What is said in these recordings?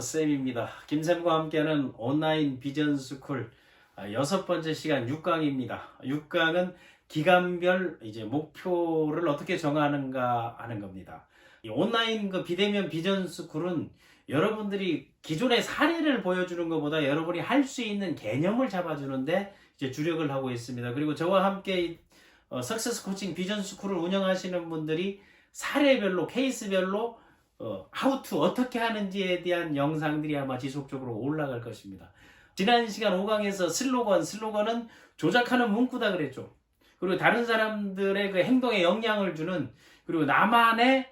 쌤입니다. 김쌤과 함께하는 온라인 비전 스쿨 아, 여섯 번째 시간 6강입니다. 6강은 기간별 이제 목표를 어떻게 정하는가 하는 겁니다. 이 온라인 그 비대면 비전 스쿨은 여러분들이 기존의 사례를 보여주는 것보다 여러분이 할 수 있는 개념을 잡아주는데 이제 주력을 하고 있습니다. 그리고 저와 함께 이, 어, 석세스 코칭 비전 스쿨을 운영하시는 분들이 사례별로 케이스별로 어, 하우투 어떻게 하는지에 대한 영상들이 아마 지속적으로 올라갈 것입니다. 지난 시간 5강에서 슬로건, 슬로건은 조작하는 문구다 그랬죠. 그리고 다른 사람들의 그 행동에 영향을 주는 그리고 나만의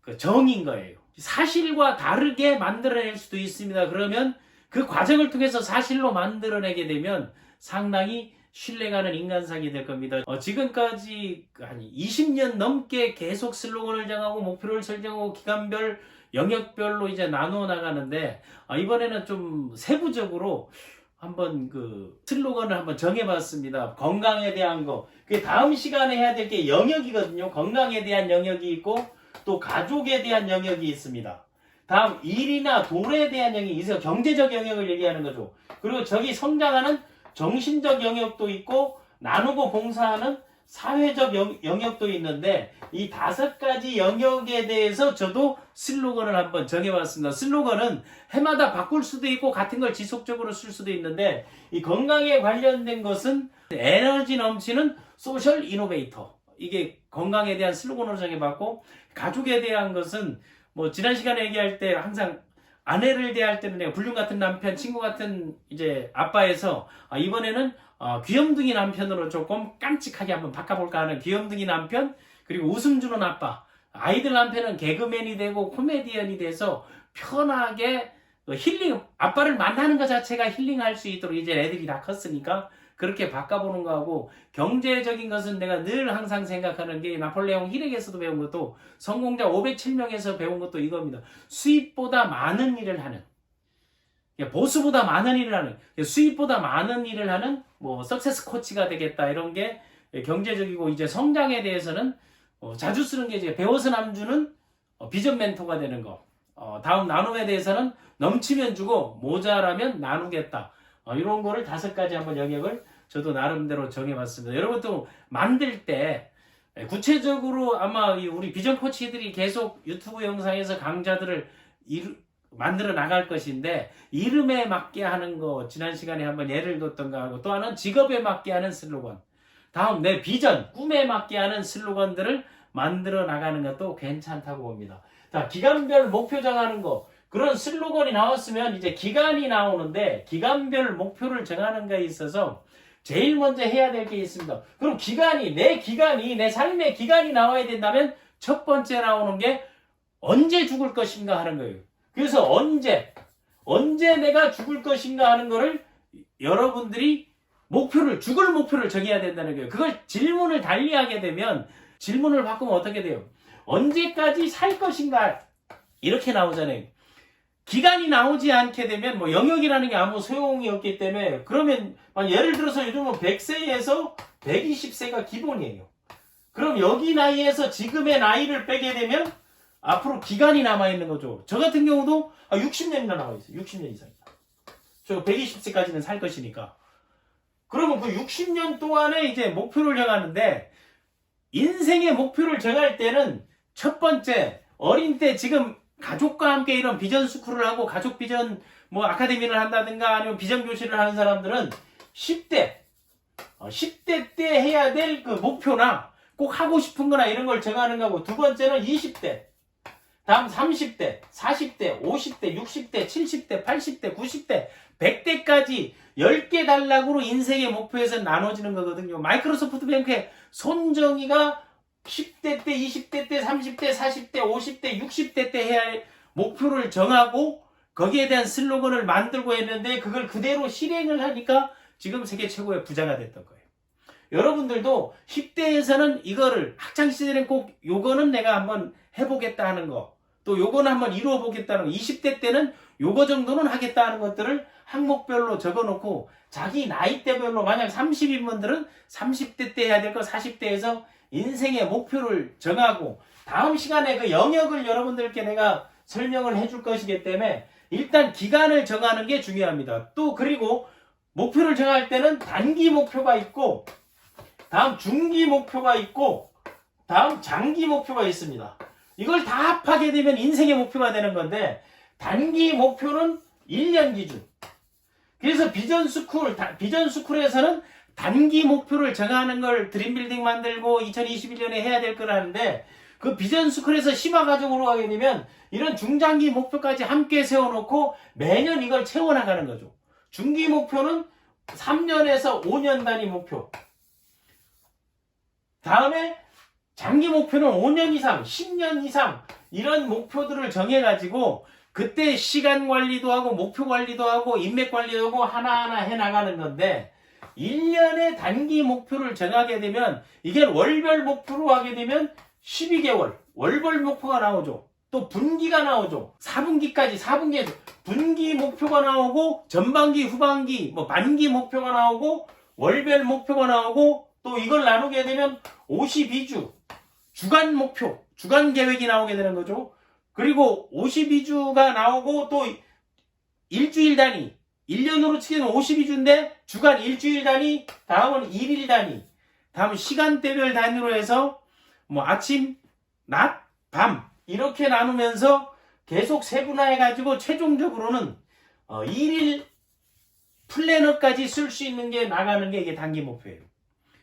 그 정인 거예요. 사실과 다르게 만들어낼 수도 있습니다. 그러면 그 과정을 통해서 사실로 만들어내게 되면 상당히 신뢰가는 인간상이 될 겁니다. 어, 지금까지 한 20년 넘게 계속 슬로건을 정하고 목표를 설정하고 기간별 영역별로 이제 나누어 나가는데 아, 이번에는 좀 세부적으로 한번 그 슬로건을 한번 정해봤습니다. 건강에 대한 거. 그 다음 시간에 해야 될 게 영역이거든요. 건강에 대한 영역이 있고 또 가족에 대한 영역이 있습니다. 다음 일이나 돈에 대한 영역이 있어요. 경제적 영역을 얘기하는 거죠. 그리고 저기 성장하는 정신적 영역도 있고 나누고 봉사하는 사회적 영, 영역도 있는데 이 다섯 가지 영역에 대해서 저도 슬로건을 한번 정해봤습니다. 슬로건은 해마다 바꿀 수도 있고 같은 걸 지속적으로 쓸 수도 있는데 이 건강에 관련된 것은 에너지 넘치는 소셜 이노베이터 이게 건강에 대한 슬로건으로 정해봤고 가족에 대한 것은 뭐 지난 시간에 얘기할 때 항상 아내를 대할 때는 내가 불륜 같은 남편, 친구 같은 이제 아빠에서 아, 이번에는 어, 귀염둥이 남편으로 조금 깜찍하게 한번 바꿔볼까 하는 귀염둥이 남편 그리고 웃음 주는 아빠. 아이들 남편은 개그맨이 되고 코미디언이 돼서 편하게 그 힐링 아빠를 만나는 것 자체가 힐링할 수 있도록 이제 애들이 다 컸으니까 그렇게 바꿔보는 거하고 경제적인 것은 내가 늘 항상 생각하는 게 나폴레옹 힐에게서도 배운 것도 성공자 507명에서 배운 것도 이겁니다. 수입보다 많은 일을 하는 보수보다 많은 일을 하는 수입보다 많은 일을 하는 뭐 석세스 코치가 되겠다 이런 게 경제적이고 이제 성장에 대해서는 어, 자주 쓰는 게 이제 배워서 남주는 어, 비전 멘토가 되는 거 어, 다음 나눔에 대해서는 넘치면 주고 모자라면 나누겠다 어, 이런 거를 다섯 가지 한번 영역을 저도 나름대로 정해봤습니다. 여러분도 만들 때 구체적으로 아마 우리 비전 코치들이 계속 유튜브 영상에서 강좌들을 이루, 만들어 나갈 것인데 이름에 맞게 하는 거 지난 시간에 한번 예를 뒀던가 하고 또 하나는 직업에 맞게 하는 슬로건 다음 내 비전 꿈에 맞게 하는 슬로건들을 만들어 나가는 것도 괜찮다고 봅니다. 자 기간별 목표 정하는 거 그런 슬로건이 나왔으면 이제 기간이 나오는데 기간별 목표를 정하는 거에 있어서 제일 먼저 해야 될 게 있습니다. 그럼 기간이 내 기간이 내 삶의 기간이 나와야 된다면 첫 번째 나오는 게 언제 죽을 것인가 하는 거예요. 그래서 언제 언제 내가 죽을 것인가 하는 거를 여러분들이 목표를 죽을 목표를 정해야 된다는 거예요. 그걸 질문을 달리하게 되면 질문을 바꾸면 어떻게 돼요? 언제까지 살 것인가 이렇게 나오잖아요. 기간이 나오지 않게 되면 뭐 영역이라는 게 아무 소용이 없기 때문에 그러면 예를 들어서 요즘은 100세에서 120세가 기본이에요. 그럼 여기 나이에서 지금의 나이를 빼게 되면 앞으로 기간이 남아있는 거죠. 저 같은 경우도 60년이나 남아있어요. 60년 이상이다. 저 120세까지는 살 것이니까. 그러면 그 60년 동안에 이제 목표를 정하는데 인생의 목표를 정할 때는 첫 번째 어린 때 지금 가족과 함께 이런 비전 스쿨을 하고 가족 비전 뭐 아카데미를 한다든가 아니면 비전 교실을 하는 사람들은 10대 10대 때 해야 될 그 목표나 꼭 하고 싶은 거나 이런 걸 정하는 거고 두 번째는 20대 다음 30대 40대 50대 60대 70대 80대 90대 100대까지 10개 단락으로 인생의 목표에서 나눠지는 거거든요. 마이크로소프트 뱅크의 손정희가 10대 때, 20대 때, 30대, 40대, 50대, 60대 때 해야 할 목표를 정하고 거기에 대한 슬로건을 만들고 했는데 그걸 그대로 실행을 하니까 지금 세계 최고의 부자가 됐던 거예요. 여러분들도 10대에서는 이거를 학창시절엔 꼭 요거는 내가 한번 해보겠다 하는 거, 또 요거는 한번 이루어 보겠다는 거, 20대 때는 요거 정도는 하겠다 하는 것들을 항목별로 적어 놓고 자기 나이대별로 만약 30인 분들은 30대 때 해야 될 거 40대에서 인생의 목표를 정하고 다음 시간에 그 영역을 여러분들께 내가 설명을 해줄 것이기 때문에 일단 기간을 정하는 게 중요합니다. 또 그리고 목표를 정할 때는 단기 목표가 있고 다음 중기 목표가 있고 다음 장기 목표가 있습니다. 이걸 다 합하게 되면 인생의 목표가 되는 건데 단기 목표는 1년 기준. 그래서 비전 스쿨 다- 비전 스쿨에서는 단기 목표를 정하는 걸 드림빌딩 만들고 2021년에 해야 될 거라는데 그 비전 스쿨에서 심화 과정으로 가게 되면 이런 중장기 목표까지 함께 세워놓고 매년 이걸 채워나가는 거죠. 중기 목표는 3년에서 5년 단위 목표. 다음에 장기 목표는 5년 이상, 10년 이상 이런 목표들을 정해가지고 그때 시간 관리도 하고 목표 관리도 하고 인맥 관리도 하고 하나하나 해나가는 건데 1년의 단기 목표를 정하게 되면 이게 월별 목표로 하게 되면 12개월 월별 목표가 나오죠. 또 분기가 나오죠. 4분기까지 4분기 분기 목표가 나오고 전반기 후반기 뭐 만기 목표가 나오고 월별 목표가 나오고 또 이걸 나누게 되면 52주 주간 목표 주간 계획이 나오게 되는 거죠. 그리고 52주가 나오고 또 일주일 단위 1년으로 치면 52주인데 주간 일주일 단위 다음은 일일 단위 다음 시간대별 단위로 해서 뭐 아침 낮 밤 이렇게 나누면서 계속 세분화해 가지고 최종적으로는 어, 일일 플래너까지 쓸 수 있는 게 나가는 게 이게 단기 목표예요.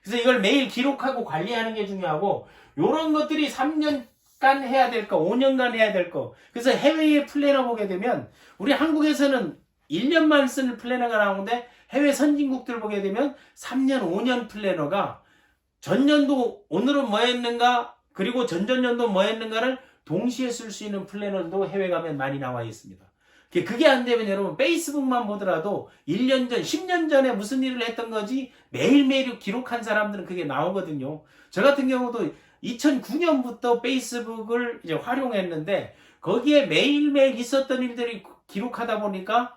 그래서 이걸 매일 기록하고 관리하는 게 중요하고 이런 것들이 3년간 해야 될 거, 5년간 해야 될 거. 그래서 해외의 플래너 보게 되면 우리 한국에서는 1년만 쓰는 플래너가 나오는데 해외 선진국들 보게 되면 3년, 5년 플래너가 전년도 오늘은 뭐 했는가 그리고 전전년도 뭐 했는가를 동시에 쓸 수 있는 플래너도 해외 가면 많이 나와 있습니다. 그게- 그게 안 되면 여러분 페이스북만 보더라도 1년 전, 10년 전에 무슨 일을 했던 거지 매일매일 기록한 사람들은 그게 나오거든요. 저 같은 경우도 2009년부터 페이스북을 이제 활용했는데 거기에 매일매일 있었던 일들이 기록하다 보니까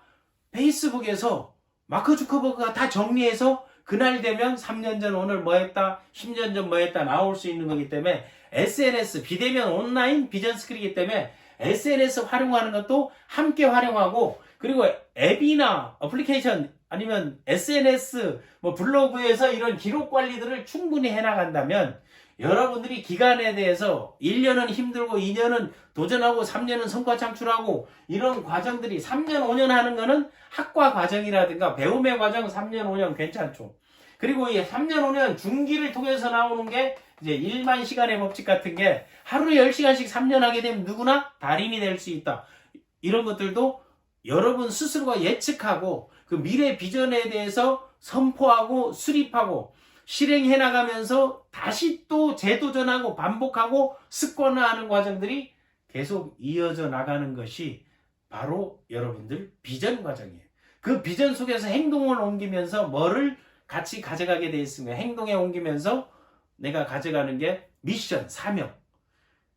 페이스북에서 마크 주커버그가 다 정리해서 그날 되면 3년 전 오늘 뭐 했다, 10년 전 뭐 했다 나올 수 있는 거기 때문에 SNS, 비대면 온라인 비전 스킬이기 때문에 SNS 활용하는 것도 함께 활용하고 그리고 앱이나 어플리케이션 아니면 SNS 뭐 블로그에서 이런 기록 관리들을 충분히 해 나간다면 여러분들이 기간에 대해서 1년은 힘들고 2년은 도전하고 3년은 성과 창출하고 이런 과정들이 3년 5년 하는 거는 학과 과정이라든가 배움의 과정 3년 5년 괜찮죠. 그리고 이 3년 5년 중기를 통해서 나오는 게 이제 1만 시간의 법칙 같은 게 하루에 10시간씩 3년 하게 되면 누구나 달인이 될 수 있다. 이런 것들도 여러분 스스로가 예측하고 그 미래 비전에 대해서 선포하고 수립하고 실행해 나가면서 다시 또 재도전하고 반복하고 습관화하는 과정들이 계속 이어져 나가는 것이 바로 여러분들 비전 과정이에요. 그 비전 속에서 행동을 옮기면서 뭐를 같이 가져가게 돼 있습니다. 행동에 옮기면서 내가 가져가는 게 미션, 사명.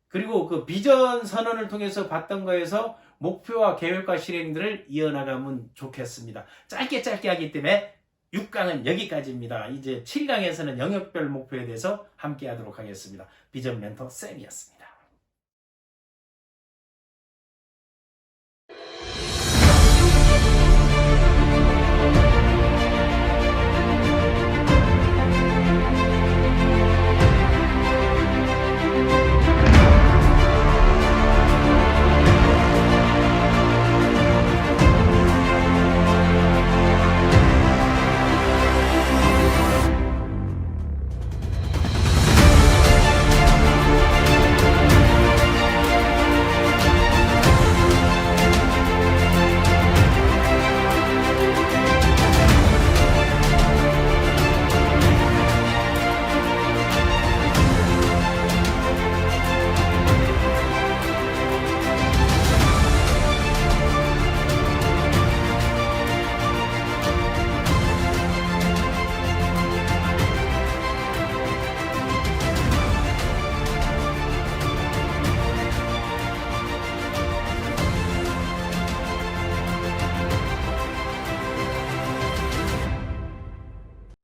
그리고 그 비전 선언을 통해서 봤던 거에서 목표와 계획과 실행들을 이어나가면 좋겠습니다. 짧게 짧게 하기 때문에 6강은 여기까지입니다. 이제 7강에서는 영역별 목표에 대해서 함께 하도록 하겠습니다. 비전 멘토 쌤이었습니다.